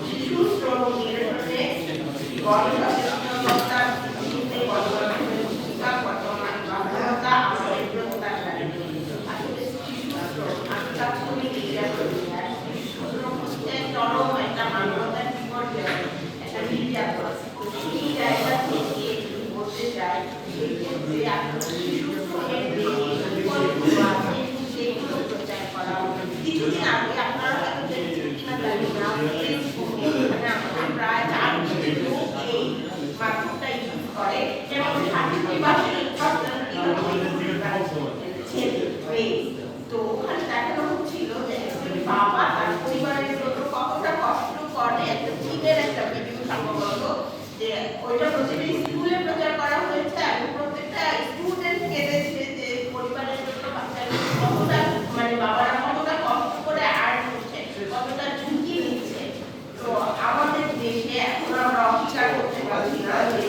শিশু শ্রম নিয়ন্ত্রণে গণসচেতনতা সৃষ্টিতে গণমাধ্যমের ভূমিকা বর্তমান বাস্তবতা আমাদের প্রত্যাশা আসলে শিশু শ্রম আমি তাৎক্ষণিক এরিয়া প্রতিকার শিশু শ্রম হচ্ছে চরম একটা মানবতার বিপর্যয় একটা নির্যাতন তো সেই জায়গা থেকে যদি বলতে চাই সেই ক্ষেত্রে আসলে শিশু শ্রমের যে বিকল্পগুলো আছে সেগুলো প্রচার করা উচিত। কিছুদিন আগে আপনারা হয়তো দেখেছেন কিনা জানি না ফেসবুকে এখানে আমাদের প্রায় চার কোটি লোক এই মাধ্যমটা ইউজ করে। এবং ষাটটি ভাষায় ছেলে মেয়ে তো ওখানে দেখানো হচ্ছিল যে একজন বাবা তার পরিবারের জন্য কতটা কষ্ট করে একটা চীনের একটা ভিডিও সম্ভবত যে ওইটা প্রতিটা স্কুলে প্রচার করা হয়েছে এবং প্রত্যেকটা স্টুডেন্ট কেঁদেছে যে পরিবারের জন্য বাচ্চারা কতটা মানে বাবারা কতটা কষ্ট করে আর্ন করছে কতটা ঝুঁকি নিচ্ছে তো আমাদের দেশে এখন আমরা অস্বীকার করতে পারছি না যে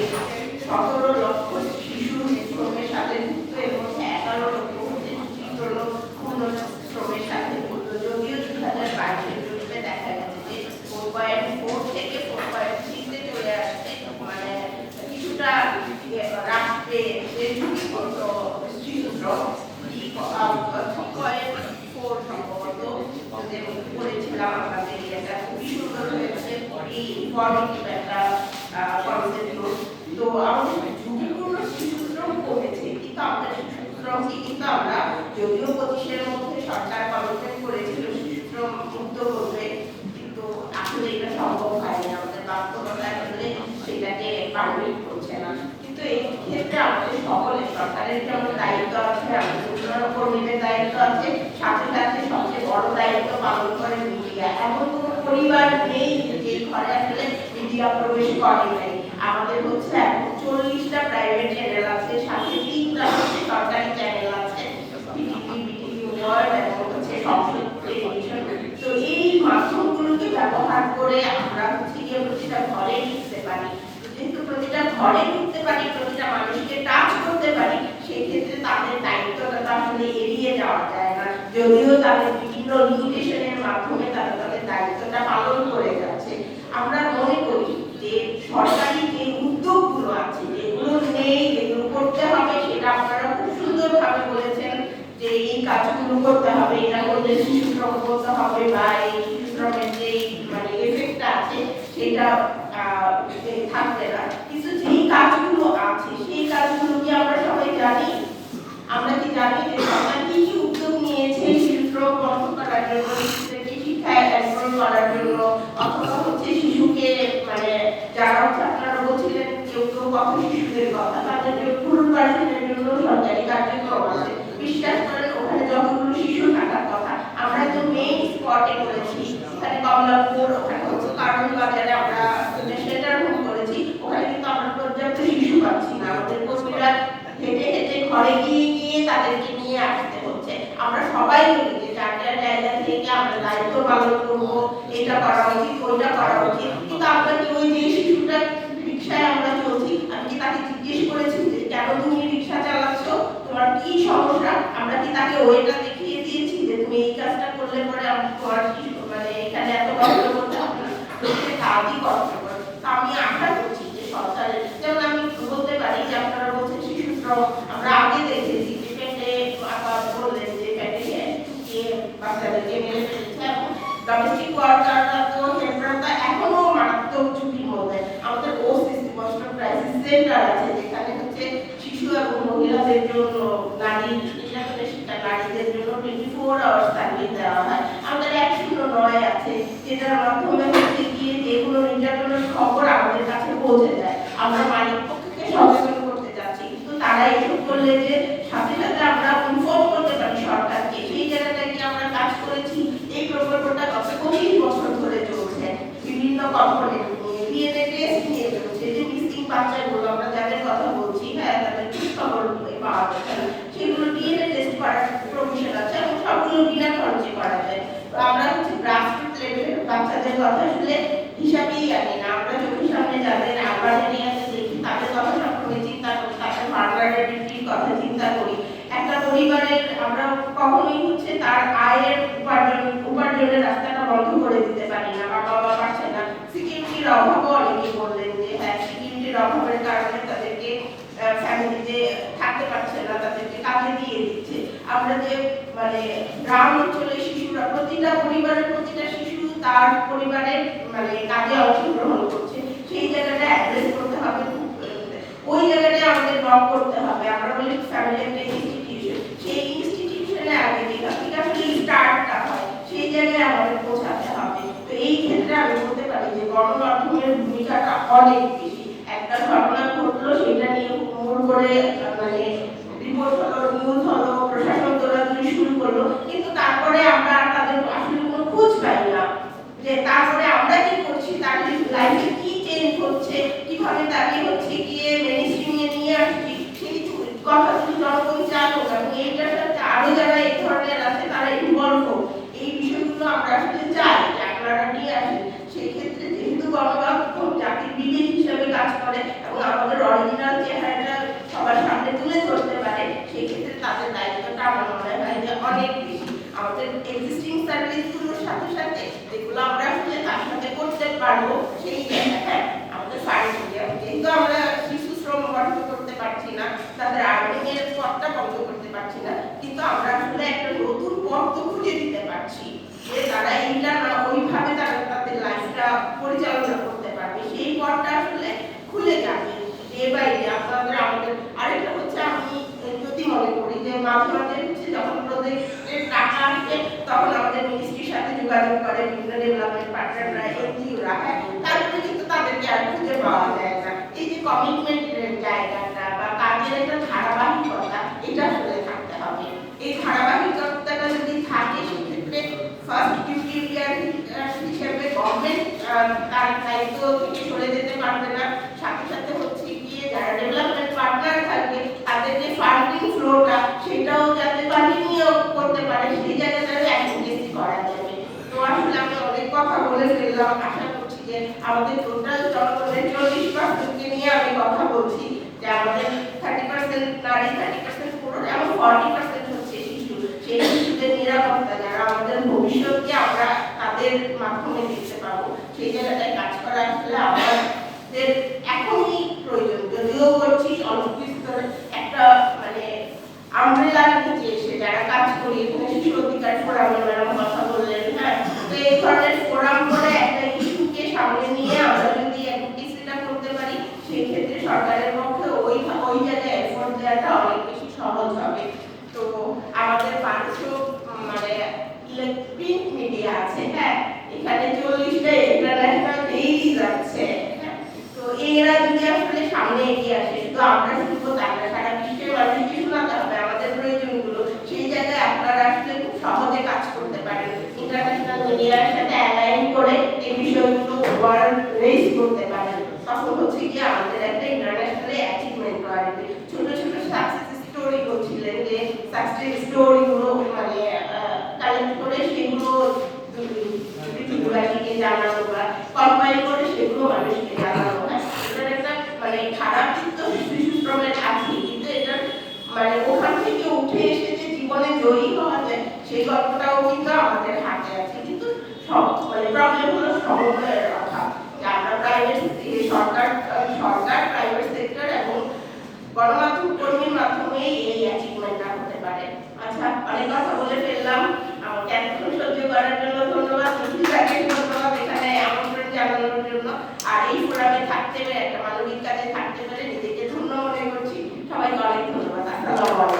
সতেরো লক্ষ শিশু শ্রমের সাথে যুক্ত এবং এগারো লক্ষ হচ্ছে চিত্রল পূর্ণ শ্রমের সাথে যুক্ত যদিও দু হাজার বাইশের জরিপে দেখা গেছে যে ফোর পয়েন্ট ফোর থেকে ফোর পয়েন্ট থ্রিতে চলে আসছে মানে কিছুটা রাষ্ট্রে যে ঝুঁকিপূর্ণ শিশু শ্রম থ্রি পয়েন্ট ফোর সম্ভবত যে করেছিলাম এটা খুবই সুন্দর হয়েছে এই ইনফরমেটিভ একটা কনসেপ্ট তো। আমাদের ঝুঁকিপূর্ণ শিশু শ্রম কমেছে, কিন্তু আমাদের শিশু শ্রমকে কিন্তু আমরা যদিও পঁচিশের মধ্যে সরকার কমিটমেন্ট করেছিল শিশু শ্রম মুক্ত করবে কিন্তু আসলে এটা সম্ভব হয়নি। আমাদের বাস্তবতা আসলে সেটাকে পারমিট করছে না। কিন্তু এই ক্ষেত্রে আমাদের সকলের সরকারের যেমন দায়িত্ব আছে, আমাদের কর্মীদের দায়িত্ব আছে সাথে সাথে সবচেয়ে বড় দায়িত্ব পালন করে মিডিয়া এমন কোনো পরিবার নেই যে ঘরে আসলে মিডিয়া প্রবেশ করে নাই। আমাদের হচ্ছে এখন চল্লিশটা প্রাইভেট চ্যানেল আছে, সাথে তিনটা হচ্ছে সরকারি চ্যানেল আছে বিটিভি বিটিভি ওয়ার্ল্ড এবং হচ্ছে তো এই মাধ্যমগুলোকে ব্যবহার করে আমরা হচ্ছে গিয়ে প্রতিটা ঘরে ঢুকতে পারি। যেহেতু প্রতিটা ঘরে ঢুকতে পারি, প্রতিটা মানুষকে টাচ করতে পারি, সেক্ষেত্রে তাদের দায়িত্বটা তো আসলে এড়িয়ে যাওয়া যায় না। যদিও তাদের বিভিন্ন লিমিটেশনের মাধ্যমে তারা তাদের দায়িত্বটা পালন করে যাচ্ছে, আমরা মনে করি যে সরকারি যে উদ্যোগগুলো আছে, যেগুলো নেই, যেগুলো করতে হবে, সেটা আপনারা খুব সুন্দরভাবে বলেছেন যে এই কাজগুলো করতে হবে, এটা করলে শিশু করতে হবে বা এই শিশু শ্রমের যে মানে এফেক্টটা আছে সেটা আহ, এ থাকবে না কিন্তু যেই কাজগুলো আছে সেই কাজগুলো কি আমরা সবাই জানি আমরা কি জানি যে সরকার কি কি উদ্যোগ নিয়েছে শিশু শ্রম বন্ধ করার জন্য শিশুদেরকে শিক্ষায় এনরোল করার জন্য অথবা হচ্ছে শিশুকে মানে যারা হচ্ছে আপনারা বলছিলেন কেউ কেউ কত শিশুদের কথা তাদের যে পুনর্বাসনের জন্য সরকারি কার্যক্রম আছে। বিশ্বাস করেন, ওখানে যতগুলো শিশু থাকার কথা, আমরা তো মেইন স্পটে করেছি। ওখানে কমলাপুর, ওখানে হচ্ছে কারণ বাজারে আমরা সেন্টার হোম করেছি। ওখানে কিন্তু আমরা পর্যাপ্ত শিশু পাচ্ছি না। আমাদের কর্মীরা হেঁটে হেঁটে ঘরে গিয়ে গিয়ে তাদেরকে নিয়ে আসতে হচ্ছে। আমরা সবাই যে যার যার জায়গা থেকে আমরা দায়িত্ব পালন করব, এটা করা উচিত, ওইটা করা উচিত। কিন্তু আমরা কি ওই যে শিশুটা রিক্সায় আমরা চলছি আমি কি তাকে জিজ্ঞেস করেছি যে কেন তুমি রিক্সা চালাচ্ছ তোমার কি সমস্যা আমরা কি তাকে ওইটা দেখিয়ে দিয়েছি যে তুমি এই কাজটা করলে পরে আমি তোমার শিশু মানে এখানে এত কষ্ট করতে হবে কাজই কষ্ট আমি আশা করছি যে সরকারের, যেমন আমি বলতে পারি যে আপনারা বলছেন শিশু আমরা আগে দেখেছি যে পেটে আবার বললেন যে পেটে ঢুকিয়ে বাচ্চাদেরকে মেরে ফেলেছে এবং ডোমেস্টিক ওয়ার্কাররা তো হেল্পাররা এখনও মারাত্মক ঝুঁকির মধ্যে। আমাদের ওসিসি বস্টন ক্রাইসিস সেন্টার আছে, যেখানে হচ্ছে শিশু এবং মহিলাদের জন্য নারীদের জন্য টোয়েন্টি ফোর আওয়ার্স সার্ভিস দেওয়া হয়। আমাদের এক শূন্য নয় আছে যেটার মাধ্যমে হচ্ছে গিয়ে যেগুলো নির্যাতনের খবর আমাদের কাছে পৌঁছে যায়। আমরা মার্ডারের দিক কথা চিন্তা করি। একটা পরিবারের আমরা কখনোই হচ্ছে তার আয়ের উপার্জন উপার্জনের রাস্তাটা বন্ধ করে দিতে পারি না। বা বাবা পারছে না। সিকিউরিটির অভাবও অনেকে বললেন যে হ্যাঁ সিকিউরিটির অভাবের কারণে তাদেরকে ফ্যামিলিতে থাকতে পারছে না, তাদেরকে কাজে দিয়ে দিচ্ছে। আমরা যে মানে গ্রাম অঞ্চলে শিশুরা, প্রতিটা পরিবারের প্রতিটা শিশু তার পরিবারের মানে কাজে অংশগ্রহণ করছে। সেই জায়গাটা অ্যাড্রেস করতে হবে। ওই জায়গাটা আমাদের ব্লক করতে হবে। আমরা বলি ফ্যামিলি একটা ইনস্টিটিউশন সেই ইনস্টিটিউশনে আগে থেকে আসলে স্টার্টটা হয়। সেই জায়গায় আমাদের পৌঁছাতে হবে। তো এই ক্ষেত্রে আমি বলতে পারি যে গণমাধ্যমের ভূমিকাটা অনেক বেশি। একটা ঘটনা ঘটলো, সেটা নিয়ে মূল করে মানে রিপোর্ট হলো নিউজ হলো, প্রশাসন দৌড়াদৌড়ি শুরু করল। কিন্তু তারপরে আমরা তাদের আসলে কোনো খোঁজ পাই না। যে তারপরে আমরা কি করছি, তার লাইফে কি চেঞ্জ হচ্ছে কীভাবে তাকে হচ্ছে গিয়ে মেনস্ট্রিমে নিয়ে আসছি সেই কথা শুধু জনগণ জানুক এবং এইটার সাথে আরও যারা এই ধরনের আছে তারা ইনভলভ হোক এই বিষয়গুলো আমরা আসলে চাই যে আপনারা নিয়ে আসেন সেই ক্ষেত্রে যেহেতু গণমাধ্যম জাতির বিবেক হিসাবে কাজ করে এবং আমাদের অরিজিনাল চেহারাটা সবার সামনে তুলে ধরতে পারে সেই ক্ষেত্রে তাদের দায়িত্বটা আমার মনে হয় যে অনেক বেশি আমাদের এক্সিস্টিং সার্ভিসগুলোর সাথে সাথে যেগুলো আমরা আসলে তার সাথে করতে পারব, সেই হ্যাঁ আমাদের ফান্ড যেহেতু আমরা শিশু শ্রম বন্ধ করতে পারছি না, তাদের আর্নিং এর পথটা বন্ধ করতে পারছি না, কিন্তু আমরা আসলে একটা নতুন পথ খুঁজে দিতে পারছি, যে তারা ওইভাবে তারা তাদের লাইফটা পরিচালনা করতে পারবে, সেই পথটা আসলে খুলে যাবে আপনাদের আমাদের, আরেকটা হচ্ছে আমি যদি মনে করি যে মাঝে মাঝে হচ্ছে যখন প্রজেক্টের টাকা আসবে তখন আমাদের মিনিস্ট্রির সাথে যোগাযোগ করে, বিভিন্ন ডেভেলপমেন্ট পার্টনাররা এনজিওরা হ্যাঁ। তারপরে কিন্তু তাদেরকে আর খুঁজে পাওয়া যায় না। এই যে কমিটমেন্টের জায়গাটা বা কাজের একটা ধারাবাহিকতা, এটা আসলে থাকতে হবে। এই ধারাবাহিকতাটা যদি থাকে, সেক্ষেত্রে ফার্স্ট ডিউটি হিসেবে গভর্নমেন্ট তার দায়িত্ব থেকে সরে যেতে পারবে না। সাথে সাথে হচ্ছে গিয়ে যারা ডেভেলপমেন্ট পার্টনার থাকবে তাদের যে ফান্ডিং ফ্লোটা সেটাও যাতে কন্টিনিউ করতে পারে সেই জায়গাটাও অ্যাডভোকেসি করা যাবে তো আসলে আমি অনেক কথা বলে আশা করছি যে আমাদের টোটাল জনগণের চল্লিশ পার্সেন্টকে নিয়ে আমি কথা বলছি যে আমাদের থার্টি পার্সেন্ট নারী থার্টি পার্সেন্ট পুরুষ এবং ফর্টি পার্সেন্ট হচ্ছে শিশু। সেই শিশুদের নিরাপত্তা, যারা আমাদের ভবিষ্যৎকে আমরা তাদের মাধ্যমে দেখতে পাবো, সেই জায়গাটায় কাজ করা আসলে আমাদের এখনই প্রয়োজন। যদিও করছি অল্প একটা মানে আমব্রেলার নিচে এসে যারা কাজ করি, এখানে শিশু অধিকার ফোরামের কথা বললেন হ্যাঁ? তো এই ধরনের ফোরাম করে সামনে নিয়ে আমরা যদি অ্যাডভোকেসিটা করতে পারি সেই ক্ষেত্রে সরকারের পক্ষে ওই ওই জায়গায় এফোর্ট দেওয়াটা অনেক বেশি সহজ হবে। তো আমাদের পাঁচশো মানে প্রিন্ট মিডিয়া আছে হ্যাঁ? এখানে চল্লিশটা ইন্টারন্যাশনাল ডেইলিজ আছে তো এরা যদি আসলে সামনে এগিয়ে আসে তো আমরা শুনব তারা সারা বিশ্বের মানুষকে শোনাতে হবে, আমাদের প্রয়োজনগুলো। সেই জায়গায় আপনারা আসলে খুব সহজে কাজ করতে পারেন। ইন্টারন্যাশনাল মিডিয়ার সাথে করে এই বিষয়গুলো ওয়ার্ল্ড রেজ করতে পারেন। তখন হচ্ছে কি আমাদের একটা ইন্টারন্যাশনাল অ্যাচিভমেন্ট আসবে ছোট ছোট সাকসেস স্টোরি বলছিলেন যে সাকসেস স্টোরিগুলো মানে কালেক্ট করে সেগুলো ত্রিপুরাটিকে জানানো বা কম্পাইল করে সেগুলো মানুষকে জানানো হয়। এটার একটা মানে খারাপ দিক তো শিশু শ্রমের আছে কিন্তু এটা মানে ওখান থেকে উঠে এসে যে জীবনে জয়ী হওয়া যায়, সেই গল্পটাও কিন্তু আমাদের হাতে আছে কিন্তু সব মানে প্রবলেম হলো সমন্বয়ের কথা যে আমরা প্রাইভেট সরকার সরকার প্রাইভেট সেক্টর এবং গণমাধ্যম কর্মীর মাধ্যমে এই অ্যাচিভমেন্টটা হতে পারে আচ্ছা অনেক কথা বলে ফেললাম আমাকে এতক্ষণ সহ্য করার জন্য ধন্যবাদ। সুশীলাকে ধন্যবাদ। এখানে আমন্ত্রণ জানানোর জন্য আর এই ফোরামে থাকতে পেরে একটা মানবিক কাজে থাকতে পেরে নিজেকে ধন্য মনে করছি সবাইকে অনেক ধন্যবাদ। আসসালামু